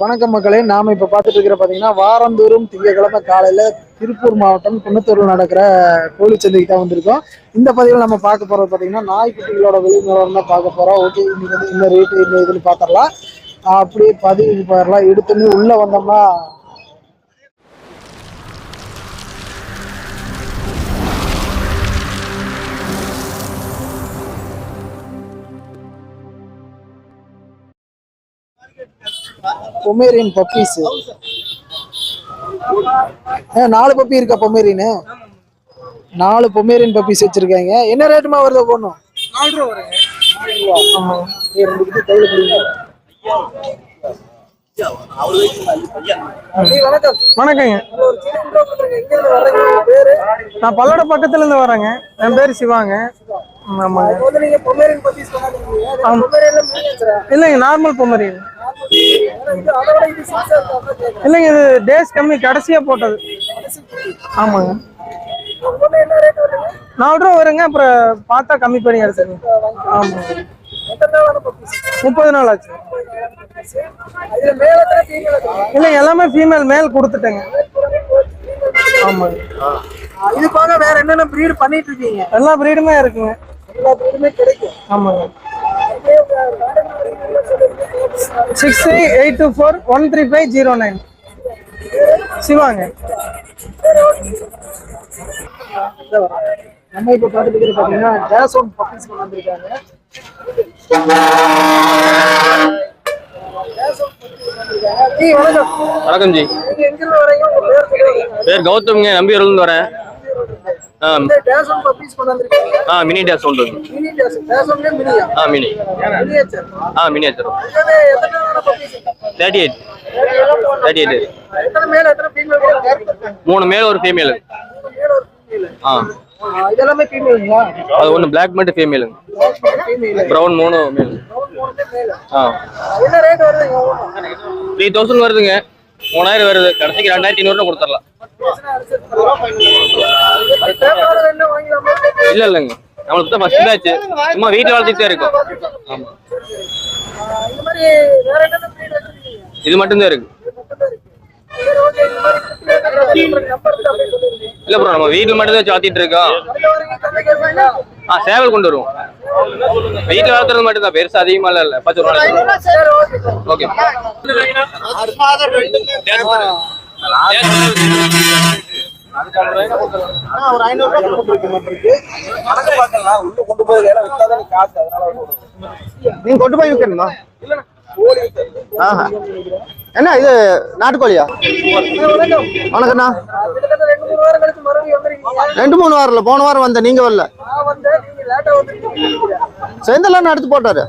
வணக்கம் மக்களே. நாம இப்ப பார்த்துட்டு இருக்கிற பாத்தீங்கன்னா வாரந்தோறும் திங்கட்கிழமை காலையில திருப்பூர் மாவட்டம் குன்னத்தூர்ல நடக்கிற கோழி சந்தைக்கு தான் வந்திருக்கோம். இந்த பதிவில் நம்ம பார்க்க போறது பாத்தீங்கன்னா நாய்க்குட்டிகளோட விலை நிலவரம் தான் பார்க்க போறோம். ஓகே இன்னைக்கு வந்து இந்த ரேட்டு இந்த இதுன்னு பார்த்துடலாம். அப்படியே பதிவு போயிடலாம் எடுத்துன்னு உள்ள வந்தோம்னா பொமேரியன் பப்பீஸ் நாலு பப்பி இருக்கா பொமேரியன்? நாலு பொமேரியன் பப்பீஸ் வச்சிருக்காங்க. என்ன ரேட்டுமா வருது போடணும் வணக்கம். வணக்கங்க. ஒரு சின்ன intro கொடுத்துருங்க. எங்க இருந்து வர்றீங்க? உங்க பேரு? நான் பல்லட பக்கத்துல இருந்து வரேங்க என் பேர் சிவாங்க. பொமேரியன்? இல்லைங்க நார்மல் கேட்கிறேன். இல்லைங்க இது டேஸ் கம்மி கடைசியா போட்டது. ஆமாங்க? நாலு ரூபா வருங்க அப்புறம் பார்த்தா கம்மி பண்ணி எடுத்துங்க puppies? முப்பது நாள் ஆச்சு? இல்லைங்க எல்லாமே ஃபீமேல் மேல் கொடுத்துட்டேங்க. ஆமாங்க. இது போக வேற என்னென்ன breed பண்ணிட்டு இருக்கீங்க? எல்லா ப்ரீடுமே இருக்குங்க. எல்லா breedமே கிடைக்கும். ஆமாங்க. Six three eight two four one three five zero nine சிவாங்க. நம்ம இப்ப பார்த்துட்டு பாத்தீங்கன்னா டேசோன் பப்பீஸ் கொண்டு வந்திருக்காங்க. வணக்கம். ஜி. பேர் கௌதம்ங்க. நம்பியூர்லேருந்து வரேன். ஆ. மினி டேஸ் மினியா ஆ? மினி. ஆ miniature thirty eight. Thirty eight. மூணு மேல் ஒரு ஃபீமேலு ஆ. இதெல்லாமே ஃபீமேலுங்களா அது ஒன்று பிளாக் மட்டும் ஃபீமேலுங்க ஃபீமேல் ப்ரௌன் மூணு மேல் ஆ. என்ன ரேட் வருதுங்க த்ரீ தௌசண்ட் வருதுங்க. மூணாயிரம் வருது. கடைசிக்கு ரெண்டாயிரத்தி ஐநூறுல கொடுத்துடலாம். இல்லை இல்லைங்க. நம்மளுக்கு தான் ஃபர்ஸ்ட் பேட்ச் சும்மா வீட்டில் வளர்த்துட்டே இருக்கோம். வச்சிருக்கீங்க இது மட்டும்தான் இருக்கு. இல்லை ப்ரோ நம்ம வீட்டில் மட்டும் தான் வளர்த்திட்டு இருக்கோம்? ஆ சேவல் கொண்டு வருவோம். வீட்டில் வளர்த்துறது மட்டும் தான் பெருசு அதிகமாக இல்லை. பத்து ரூபா சரி, okay. ஓகே ஒரு ஐநூறு ரூபாய் உள்ள கொண்டு போய் வேலை காசு, அதனால நீங்க கொண்டு போய் விற்கணுமா ஆஹா. என்ன இது நாட்டுக்கோழியா? வணக்கண்ணா ரெண்டு மூணு வாரம் இல்ல போன வாரம் வந்த நீங்க வரல. செந்தெல்லாம் எடுத்து போட்டாரு.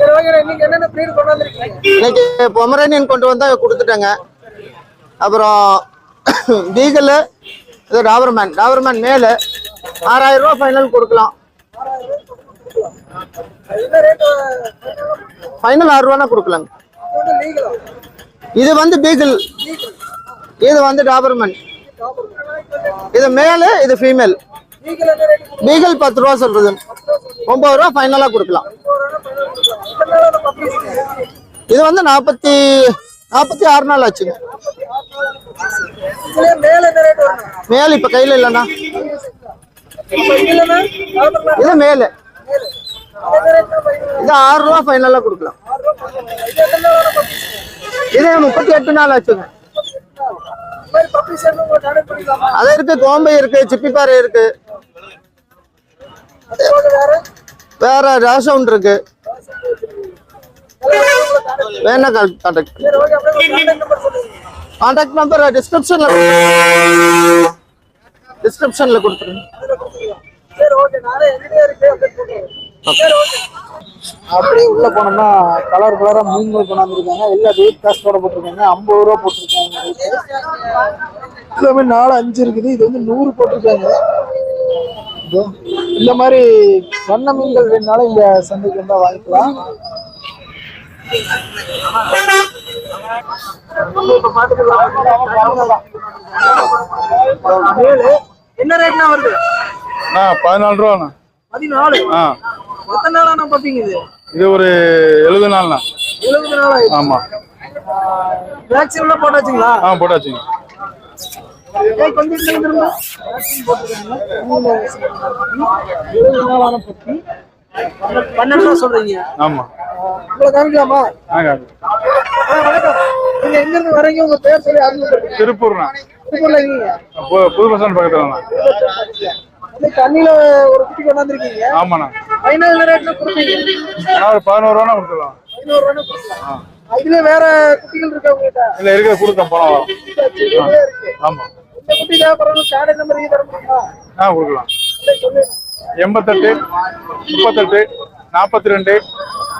இன்னைக்கு இன்னைக்கு பொமரேனியன் கொண்டு வந்தா கொடுத்துட்டேங்க. அப்புறம் பீகல் இது டாபர்மேன் டாபர்மேன் மேலே ஆறாயிரம் ரூபா ஃபைனல் கொடுக்கலாம். ஃபைனல் ஆறு ரூபானா கொடுக்கலாங்க. இது வந்து legal இது வந்து பீகிள் இது வந்து டாபர்மேன் இது மேலு இது ஃபீமேல் legal பீகிள் பத்து ரூபா சொல்றது. ஒன்பது ரூபா ஃபைனலாக கொடுக்கலாம். இது வந்து நாற்பத்தி நாற்பத்தி ஆறு நாள் ஆச்சுங்க மேல இப்ப கையில இல்லண்ணா. இது மேல. இது ஆறு ரூபா ஃபைனலா கொடுக்கலாம். இது முப்பத்தி எட்டு நாள் ஆச்சுங்க அது இருக்கு கோம்பை இருக்கு சிப்பிப்பாறை இருக்கு. வேற ராசவுண்ட் இருக்கு. வேணா கான்டாக்ட் சரி, கான்டாக்ட் நம்பர் டிஸ்கிரிப்ஷன்ல டிஸ்கிரிப்ஷன்ல கொடுத்துருங்க. அப்படியே உள்ள போனோம்னா கலர் கலரா மீன்கள் கொண்டாந்துருக்காங்க. எல்லாம் வெயிட் போட போட்டிருக்காங்க. ஐம்பது ரூபா போட்டிருக்காங்க. எல்லாமே நாலு அஞ்சு இருக்குது. இது வந்து நூறு போட்டிருக்காங்க. இந்த மாதிரி வண்ண மீன்கள் வேணுனாலும் இந்த சந்தைக்கு வந்தா வாங்கிக்கலாம் நம்ம இப்ப பாத்துக்கலாம் மேலு என்ன ரேட்னா வருது? ஆ பதினாலு ரூபாண்ணா. பதினாலு? ஆ. எத்தனை நாளாண்ணா பார்ப்பீங்க இது? இது ஒரு எழுபது நாள்ண்ணா. எழுபது நாள்? ஆமா. வேக்சின் எல்லாம் போட்டாச்சுங்களா? ஆ போட்டாச்சுங்க. பன்னெண்டு ரூபா சொல்றீங்க. ஆமா. உங்களை காமிக்கலாமா? வணக்கம் நீங்க எங்க இருந்து வரீங்க உங்க பேர் சொல்லி அறிமுகப்படுத்துங்க. திருப்பூர்ண்ணா. திருப்பூர்ல இருக்கீங்க. புது பஸ் ஸ்டாண்ட் பக்கத்துலண்ணா. வந்து தண்ணியில ஒரு குட்டி கொண்டாந்துருக்கீங்க. ஆமாண்ணா. ஃபைனல் ரேட்ல ஆனால் ஒரு பதினோரு ரூபா கொடுத்துடலாம் இதுல வேற குட்டிகள் இருக்கா உங்ககிட்ட? இல்லை இருக்கு ஆமா. இந்த குட்டி நம்பர் தர முடியுமா? ஆ கொடுக்கலாம். எண்பத்தெட்டு முப்பத்தெட்டு நாற்பத்தி ரெண்டு